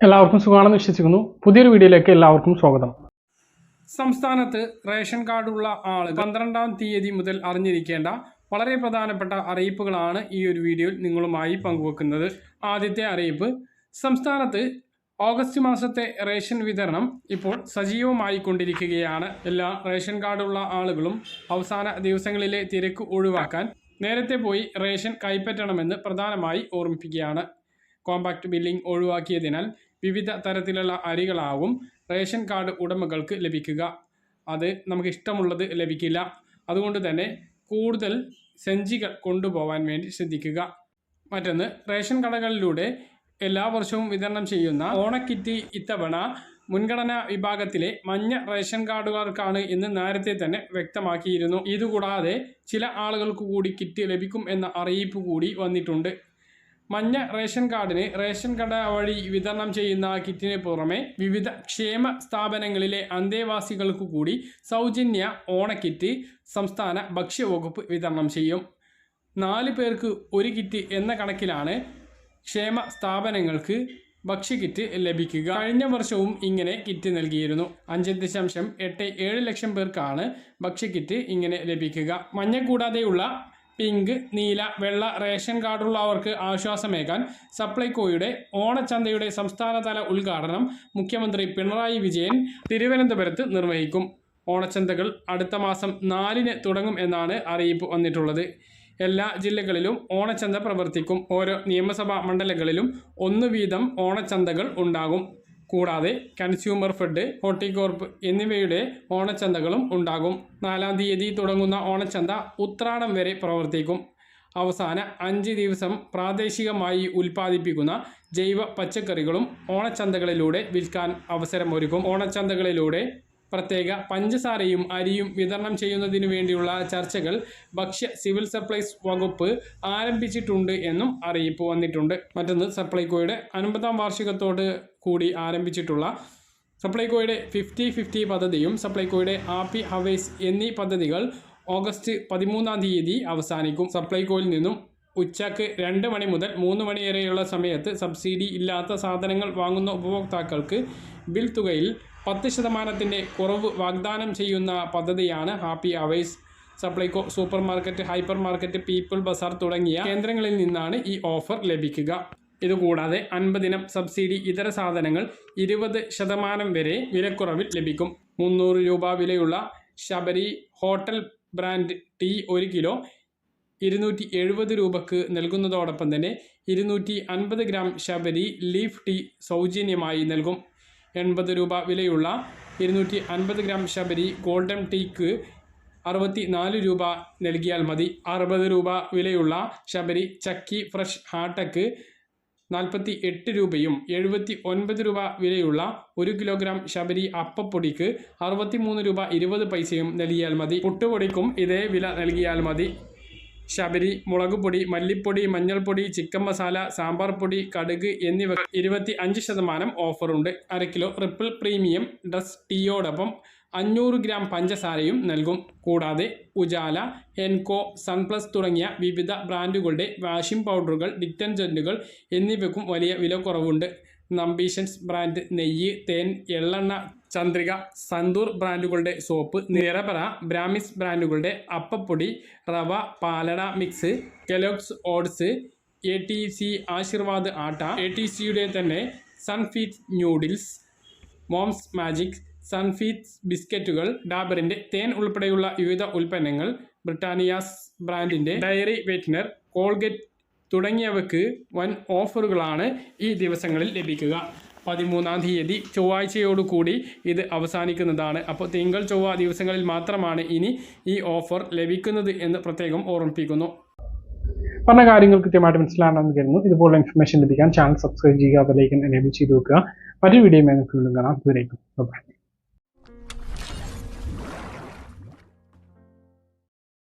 എല്ലാവർക്കും സുഖമാണെന്ന് വിശ്വസിക്കുന്നു. പുതിയൊരു വീഡിയോയിലേക്ക് എല്ലാവർക്കും സ്വാഗതം. സംസ്ഥാനത്ത് റേഷൻ കാർഡുള്ള ആളുകൾ പന്ത്രണ്ടാം തീയതി മുതൽ അറിഞ്ഞിരിക്കേണ്ട വളരെ പ്രധാനപ്പെട്ട അറിയിപ്പുകളാണ് ഈ ഒരു വീഡിയോയിൽ നിങ്ങളുമായി പങ്കുവെക്കുന്നത്. ആദ്യത്തെ അറിയിപ്പ് സംസ്ഥാനത്ത് ഓഗസ്റ്റ് മാസത്തെ റേഷൻ വിതരണം ഇപ്പോൾ സജീവമായി കൊണ്ടിരിക്കുകയാണ് എല്ലാ റേഷൻ കാർഡുള്ള ആളുകളും അവസാന ദിവസങ്ങളിലെ തിരക്ക് ഒഴിവാക്കാൻ നേരത്തെ പോയി റേഷൻ കൈപ്പറ്റണമെന്ന് പ്രധാനമായി ഓർമ്മിപ്പിക്കുകയാണ്. കോമ്പാക്ട് ബില്ലിംഗ് ഒഴിവാക്കിയതിനാൽ വിവിധ തരത്തിലുള്ള അരികളാവും. റേഷൻ കാർഡ് ഉടമകൾക്ക് ലഭിക്കുക. അത് നമുക്ക് ഇഷ്ടമുള്ളത് ലഭിക്കില്ല. അതുകൊണ്ട് തന്നെ കൂടുതൽ സഞ്ചികൾ കൊണ്ടുപോകാൻ വേണ്ടി ശ്രദ്ധിക്കുക. മറ്റൊന്ന് റേഷൻ കടകളിലൂടെ എല്ലാ വർഷവും വിതരണം ചെയ്യുന്ന ഓണക്കിറ്റ് ഇത്തവണ മുൻഗണനാ വിഭാഗത്തിലെ മഞ്ഞ റേഷൻ കാർഡുകാർക്കാണ് എന്ന് നേരത്തെ തന്നെ വ്യക്തമാക്കിയിരുന്നു. ഇതുകൂടാതെ ചില ആളുകൾക്ക് കൂടി കിറ്റ് ലഭിക്കും എന്ന അറിയിപ്പ് കൂടി വന്നിട്ടുണ്ട്. മഞ്ഞ റേഷൻ കാർഡിന് റേഷൻ കട വഴി വിതരണം ചെയ്യുന്ന കിറ്റിന് പുറമെ വിവിധ ക്ഷേമ സ്ഥാപനങ്ങളിലെ അന്തേവാസികൾക്കു കൂടി സൗജന്യ ഓണക്കിറ്റ് സംസ്ഥാന ഭക്ഷ്യവകുപ്പ് വിതരണം ചെയ്യും. നാല് പേർക്ക് ഒരു കിറ്റ് എന്ന കണക്കിലാണ് ക്ഷേമ സ്ഥാപനങ്ങൾക്ക് ഭക്ഷ്യകിറ്റ് ലഭിക്കുക. കഴിഞ്ഞ വർഷവും ഇങ്ങനെ കിറ്റ് നൽകിയിരുന്നു. അഞ്ച് ദശാംശം എട്ട് ഏഴ് ലക്ഷം പേർക്കാണ് ഭക്ഷ്യകിറ്റ് ഇങ്ങനെ ലഭിക്കുക. മഞ്ഞ കൂടാതെയുള്ള പിങ്ക് നീല വെള്ള റേഷൻ കാർഡുള്ളവർക്ക് ആശ്വാസമേകാൻ സപ്ലൈകോയുടെ ഓണച്ചന്തയുടെ സംസ്ഥാനതല ഉദ്ഘാടനം മുഖ്യമന്ത്രി പിണറായി വിജയൻ തിരുവനന്തപുരത്ത് നിർവഹിക്കും. ഓണച്ചന്തകൾ അടുത്ത മാസം നാലിന് തുടങ്ങും എന്നാണ് അറിയിപ്പ് വന്നിട്ടുള്ളത്. എല്ലാ ജില്ലകളിലും ഓണച്ചന്ത പ്രവർത്തിക്കും. ഓരോ നിയമസഭാ മണ്ഡലങ്ങളിലും ഒന്ന് വീതം ഓണച്ചന്തകൾ ഉണ്ടാകും. കൂടാതെ കൺസ്യൂമർ ഫെഡ് ഹോർട്ടികോർപ്പ് എന്നിവയുടെ ഓണച്ചന്തകളും ഉണ്ടാകും. നാലാം തീയതി തുടങ്ങുന്ന ഓണച്ചന്ത ഉത്രാടം വരെ പ്രവർത്തിക്കും. അവസാന അഞ്ച് ദിവസം പ്രാദേശികമായി ഉൽപ്പാദിപ്പിക്കുന്ന ജൈവ പച്ചക്കറികളും ഓണച്ചന്തകളിലൂടെ വിൽക്കാൻ അവസരമൊരുക്കും. ഓണച്ചന്തകളിലൂടെ പ്രത്യേക പഞ്ചസാരയും അരിയും വിതരണം ചെയ്യുന്നതിനു വേണ്ടിയുള്ള ചർച്ചകൾ ഭക്ഷ്യ സിവിൽ സപ്ലൈസ് വകുപ്പ് ആരംഭിച്ചിട്ടുണ്ട് എന്നും അറിയിപ്പ് വന്നിട്ടുണ്ട്. മറ്റൊന്ന് സപ്ലൈകോയുടെ അൻപതാം വാർഷികത്തോട് കൂടി ആരംഭിച്ചിട്ടുള്ള സപ്ലൈകോയുടെ ഫിഫ്റ്റി ഫിഫ്റ്റി പദ്ധതിയും സപ്ലൈകോയുടെ ആപ്പി ഹവേസ് എന്നീ പദ്ധതികൾ ഓഗസ്റ്റ് പതിമൂന്നാം തീയതി അവസാനിക്കും. സപ്ലൈകോയിൽ നിന്നും ഉച്ചയ്ക്ക് രണ്ട് മണി മുതൽ മൂന്ന് മണി വരെയുള്ള സമയത്ത് സബ്സിഡി ഇല്ലാത്ത സാധനങ്ങൾ വാങ്ങുന്ന ഉപഭോക്താക്കൾക്ക് ബിൽ തുകയിൽ പത്ത് ശതമാനത്തിന്റെ കുറവ് വാഗ്ദാനം ചെയ്യുന്ന പദ്ധതിയാണ് happy hours. Supplyco supermarket hypermarket people bazaar തുടങ്ങിയ കേന്ദ്രങ്ങളിൽ നിന്നാണ് ഈ ഓഫർ ലഭിക്കുക. ഇതുകൂടാതെ അൻപതിനം സബ്സിഡി ഇതര സാധനങ്ങൾ ഇരുപത് ശതമാനം വരെ വിലക്കുറവിൽ ലഭിക്കും. മുന്നൂറ് രൂപ വിലയുള്ള ശബരി ഹോട്ടൽ ബ്രാൻഡ് ടീ ഒരു കിലോ ഇരുന്നൂറ്റി എഴുപത് രൂപക്ക് നൽകുന്നതോടൊപ്പം തന്നെ ഇരുന്നൂറ്റി അൻപത് ഗ്രാം ശബരി ലീഫ് ടീ സൗജന്യമായി നൽകും. എൺപത് രൂപ വിലയുള്ള ഇരുന്നൂറ്റി അൻപത് ഗ്രാം ശബരി ഗോൾഡൻ ടീക്ക് അറുപത്തി നാല് രൂപ നൽകിയാൽ മതി. അറുപത് രൂപ വിലയുള്ള ശബരി ചക്കി ഫ്രഷ് ഹാട്ടക്ക് നാൽപ്പത്തി എട്ട് രൂപയും എഴുപത്തി ഒൻപത് രൂപ വിലയുള്ള ഒരു കിലോഗ്രാം ശബരി അപ്പപ്പൊടിക്ക് അറുപത്തി മൂന്ന് രൂപ ഇരുപത് പൈസയും നൽകിയാൽ മതി. പുട്ടുപൊടിക്കും ഇതേ വില നൽകിയാൽ മതി. ശബരി മുളകുപൊടി മല്ലിപ്പൊടി മഞ്ഞൾപ്പൊടി ചിക്കൻ മസാല സാമ്പാർ പൊടി കടുക് എന്നിവ ഇരുപത്തി അഞ്ച് ശതമാനം ഓഫറുണ്ട്. അര കിലോ റിപ്പിൾ പ്രീമിയം ഡ്രസ് ടീയോടൊപ്പം അഞ്ഞൂറ് ഗ്രാം പഞ്ചസാരയും നൽകും. കൂടാതെ ഉജാല എൻകോ സൺപ്ലസ് തുടങ്ങിയ വിവിധ ബ്രാൻഡുകളുടെ വാഷിംഗ് പൗഡറുകൾ ഡിറ്റർജന്റുകൾ എന്നിവയ്ക്കും വലിയ വിലക്കുറവുണ്ട് നമ്പീഷൻസ് ബ്രാൻഡ് നെയ്യ് തേൻ എള്ളെണ്ണ ചന്ദ്രിക സന്തൂർ ബ്രാൻഡുകളുടെ സോപ്പ് നിറപറ ബ്രാമിസ് ബ്രാൻഡുകളുടെ അപ്പപ്പൊടി റവ പാലട mix Kellogg's oats A T C Aashirvaad atta A T സിയുടെ തന്നെ Sunfeast noodles Mom's Magic Sunfeasts ബിസ്ക്കറ്റുകൾ ഡാബറിന്റെ തേൻ ഉൾപ്പെടെയുള്ള വിവിധ ഉൽപ്പന്നങ്ങൾ ബ്രിട്ടാനിയാസ് ബ്രാൻഡിന്റെ ഡയറി വെറ്റ്നർ കോൾഗേറ്റ് തുടങ്ങിയവയ്ക്ക് വൻ ഓഫറുകളാണ് ഈ ദിവസങ്ങളിൽ ലഭിക്കുക. പതിമൂന്നാം തീയതി ചൊവ്വാഴ്ചയോടുകൂടി ഇത് അവസാനിക്കുന്നതാണ്. അപ്പോൾ തിങ്കൾ ചൊവ്വ ദിവസങ്ങളിൽ മാത്രമാണ് ഇനി ഈ ഓഫർ ലഭിക്കുന്നത് എന്ന് പ്രത്യേകം ഓർമ്മിപ്പിക്കുന്നു. പറഞ്ഞ കാര്യങ്ങൾ കൃത്യമായിട്ട് മനസ്സിലാണെന്ന് കരുതുന്നു. ഇതുപോലുള്ള ഇൻഫർമേഷൻ ലഭിക്കാൻ ചാനൽ സബ്സ്ക്രൈബ് ചെയ്യുക അതിലേക്ക് എനേബിൾ ചെയ്ത് വെക്കുക. മറ്റൊരു വീഡിയോ വീണ്ടും കാണാം. ഇതുവരേക്കും ബൈ